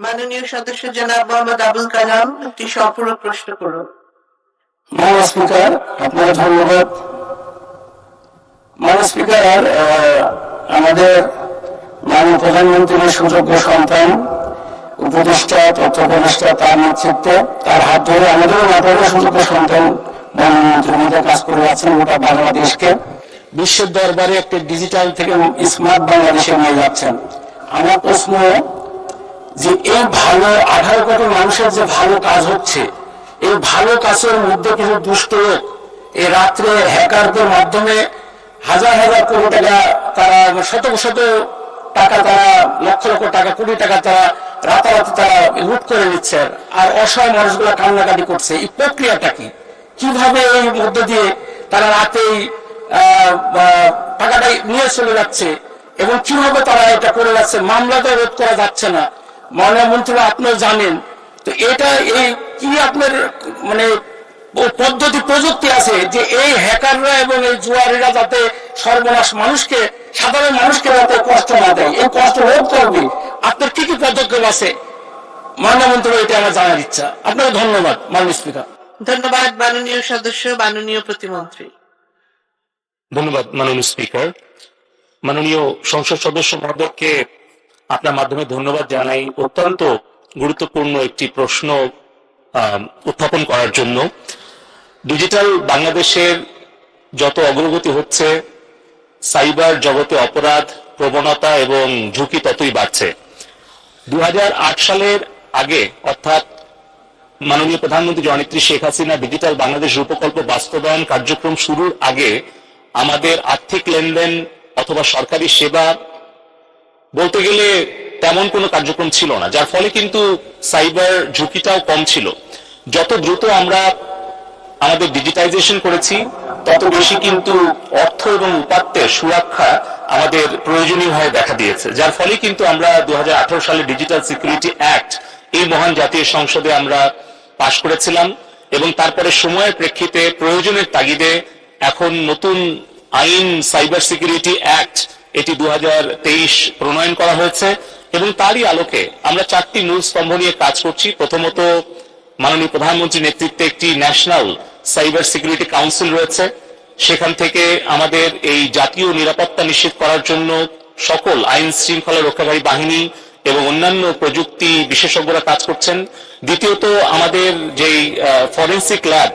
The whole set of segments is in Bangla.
মাননীয় সদস্য জনাব মোহাম্মদ আবুল কালাম, একটি প্রশ্ন করুন মাননীয় স্পিকার ধন্যবাদ। মাননীয় স্পিকার আমাদের মাননীয় প্রধানমন্ত্রীর সুযোগ্য সন্তান, উপদেষ্টা তথ্য উপদেষ্টা তার নেতৃত্বে, তার হাত ধরে আমাদেরও নাটোরের সুযোগ্য সন্তান প্রধানমন্ত্রী মধ্যে কাজ করে যাচ্ছেন গোটা বাংলাদেশকে। বিশ্বের দরবারে একটা ডিজিটাল থেকে স্মার্ট বাংলাদেশে নিয়ে যাচ্ছেন। আমার প্রশ্ন যে এই ভালো আঠারো কোটি মানুষের যে ভালো কাজ হচ্ছে এই ভালো কাজের মধ্যে কিছু দুষ্ট লোক এই রাত্রে হ্যাকারদের মাধ্যমে হাজার হাজার কোটি টাকা তারা শত শত টাকা তারা লক্ষ লক্ষ টাকা কোটি টাকা তারা রাতারাতি তারা লুট করে নিচ্ছে আর অসহায় মানুষগুলো কান্নাকাটি করছে। এই প্রক্রিয়াটা কি? কীভাবে এই মধ্য দিয়ে তারা রাতেই আহ, নিয়ে চলে যাচ্ছে? এবং কীভাবে তারা এটা করে যাচ্ছে মামলাটা রোধ করা যাচ্ছে না। মাননীয় মন্ত্রী আপনিও জানেন। তো এটা এই কি আপনার মানে পদ্ধতি প্রযুক্তি আছে যে এই হ্যাকাররা এবং এই জুয়ারিরা যাতে সর্বনাশ মানুষকে সাধারণ মানুষকে যাতে কষ্ট না দেয় এই কষ্ট রোধ করবে। আপনার কি কি পদক্ষেপ আছে? মাননীয় মন্ত্রী এটা আমার জানার ইচ্ছা। আপনাকে ধন্যবাদ মাননীয় স্পিকার। ধন্যবাদ মাননীয় সদস্য মাননীয় প্রতিমন্ত্রী। ধন্যবাদ মাননীয় স্পিকার। মাননীয় সংসদ সদস্য মহোদয়কে আপনার মাধ্যমে ধন্যবাদ জানাই। অত্যন্ত গুরুত্বপূর্ণ একটি প্রশ্ন উত্থাপন করার জন্য। ডিজিটাল বাংলাদেশের যত অগ্রগতি হচ্ছে, সাইবার জগতে অপরাধ, প্রবণতা এবং ঝুঁকি ততই বাড়ছে। দু হাজার আট সালের আগে, অর্থাৎ মাননীয় প্রধানমন্ত্রী জননেত্রী শেখ হাসিনা ডিজিটাল বাংলাদেশ রূপকল্প বাস্তবায়ন কার্যক্রম শুরুর আগে আমাদের আর্থিক লেনদেন অথবা সরকারি সেবা বলতে গেলে তেমন কোনো কার্যক্রম ছিল না। যার ফলে কিন্তু সাইবার ঝুঁকিটাও কম ছিল। যত দ্রুত আমরা আমাদের ডিজিটাইজেশন করেছি, তত বেশি কিন্তু অর্থ এবং উপাত্তের সুরক্ষা আমাদের প্রয়োজনীয় হয়ে দেখা দিয়েছে। যার ফলে কিন্তু আমরা দু হাজার আঠারো সালে ডিজিটাল সিকিউরিটি অ্যাক্ট এই মহান জাতীয় সংসদে আমরা পাশ করেছিলাম এবং তারপরে সময়ের প্রেক্ষিতে প্রয়োজনের তাগিদে এখন নতুন আইন, সাইবার সিকিউরিটি অ্যাক্ট, এটি দুহাজার তেইশ প্রণয়ন করা হয়েছে এবং তারই আলোকে আমরা চারটি মূল স্তম্ভ নিয়ে কাজ করছি। প্রথমত, মাননীয় প্রধানমন্ত্রীর নেতৃত্বে একটি ন্যাশনাল সাইবার সিকিউরিটি কাউন্সিল রয়েছে। সেখান থেকে আমাদের এই জাতীয় নিরাপত্তা নিশ্চিত করার জন্য সকল আইন শৃঙ্খলা রক্ষাকারী বাহিনী এবং অন্যান্য প্রযুক্তি বিশেষজ্ঞরা কাজ করছেন। দ্বিতীয়ত, আমাদের যেই ফরেন্সিক ল্যাব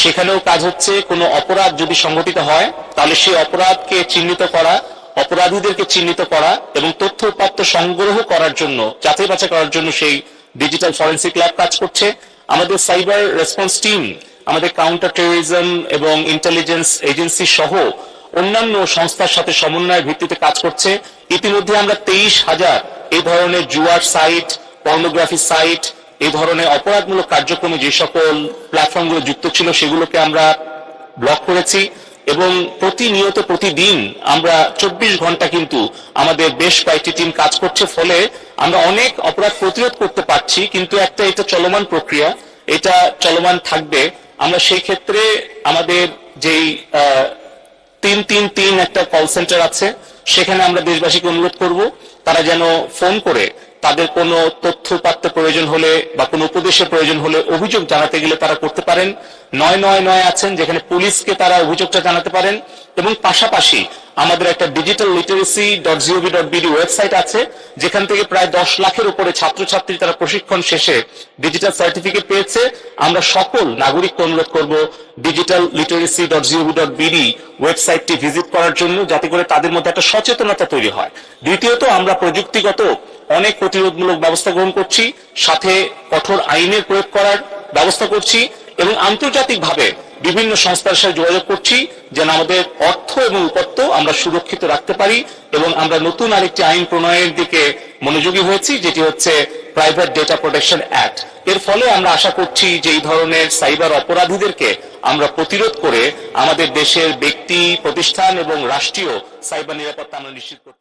সেখানেও কাজ হচ্ছে, কোনো অপরাধ যদি সংঘটিত হয়, তাহলে সেই অপরাধকে চিহ্নিত করা, অপরাধীদেরকে চিহ্নিত করা এবং তথ্য উপাত্ত সংগ্রহ করার জন্য, যাচাই বাছাই করার জন্য সেই ডিজিটাল ফরেন্সিক ল্যাব কাজ করছে। আমাদের সাইবার রেসপন্স টিম আমাদের কাউন্টার টেরোরিজম এবং ইন্টেলিজেন্স এজেন্সি সহ অন্যান্য সংস্থার সাথে সমন্বয়ের ভিত্তিতে কাজ করছে। ইতিমধ্যে আমরা তেইশ হাজার এই ধরনের জুয়ার সাইট পর্নোগ্রাফি সাইট এই ধরনের অপরাধমূলক কার্যক্রমে যে সকল প্ল্যাটফর্মগুলো যুক্ত ছিল সেগুলোকে আমরা ব্লক করেছি এবং প্রতিনিয়ত প্রতিদিন আমরা চব্বিশ ঘণ্টা কিন্তু আমাদের বেশ কয়েকটি টিম কাজ করছে। ফলে আমরা অনেক অপরাধ প্রতিরোধ করতে পারছি, কিন্তু একটা এটা চলমান প্রক্রিয়া, এটা চলমান থাকবে। আমরা সেই ক্ষেত্রে আমাদের যেই তিন তিন তিন একটা কল সেন্টার আছে, সেখানে আমরা দেশবাসীকে অনুরোধ করব, তারা যেন ফোন করে তাদের কোনো তথ্য পাত্র প্রয়োজন হলে বা কোনো উপদেশের প্রয়োজন হলে অভিযোগ জানাতে গেলে তারা করতে পারেন। নয় নয় নয় আছেন যেখানে পুলিশকে তারা অভিযোগটা জানাতে পারেন এবং পাশাপাশি আমাদের একটা digital literacy dot G O V dot BD website আছে, যেখান থেকে প্রায় দশ লাখের উপরে ছাত্রছাত্রী তারা প্রশিক্ষণ শেষে ডিজিটাল সার্টিফিকেট পেয়েছে। আমরা সকল নাগরিককে অনুরোধ করব digital literacy dot G O V dot BD ওয়েবসাইটটি ভিজিট করার জন্য, যাতে করে তাদের মধ্যে একটা সচেতনতা তৈরি হয়। দ্বিতীয়ত, আমরা প্রযুক্তিগত অনেক প্রতিরোধমূলক ব্যবস্থা গ্রহণ করছি, সাথে কঠোর আইনের প্রয়োগ করার ব্যবস্থা করছি এবং আন্তর্জাতিকভাবে বিভিন্ন সংস্থার সাথে যোগাযোগ করছি যেন আমাদের অর্থ এবং উপত্য আমরা সুরক্ষিত রাখতে পারি এবং আমরা নতুন আরেকটি আইন প্রণয়নের দিকে মনোযোগী হয়েছি, যেটি হচ্ছে প্রাইভেট ডেটা প্রোটেকশন অ্যাক্ট এর ফলে আমরা আশা করছি যে এই ধরনের সাইবার অপরাধীদেরকে আমরা প্রতিরোধ করে আমাদের দেশের ব্যক্তি, প্রতিষ্ঠান এবং রাষ্ট্রীয় সাইবার নিরাপত্তা আমরা নিশ্চিত করতে